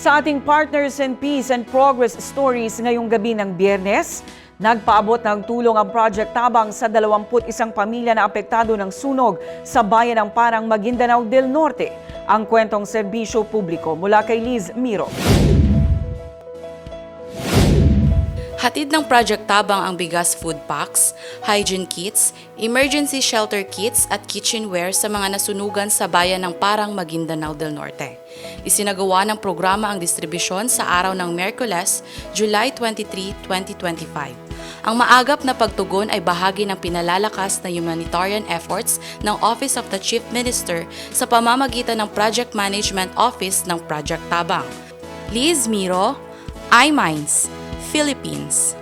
Sa ating Partners in Peace and Progress Stories ngayong gabi ng biyernes, nagpaabot ng tulong ang Project Tabang sa 21 pamilya na apektado ng sunog sa bayan ng Parang Maguindanao del Norte. Ang kwentong serbisyo publiko mula kay Liz Miro. Hatid ng Project Tabang ang bigas food packs, hygiene kits, emergency shelter kits at kitchenware sa mga nasunugan sa bayan ng Parang Maguindanao del Norte. Isinagawa ng programa ang distribusyon sa araw ng Merkules, July 23, 2025. Ang maagap na pagtugon ay bahagi ng pinalalakas na humanitarian efforts ng Office of the Chief Minister sa pamamagitan ng Project Management Office ng Project Tabang. Liz Miro, iMinds, Philippines.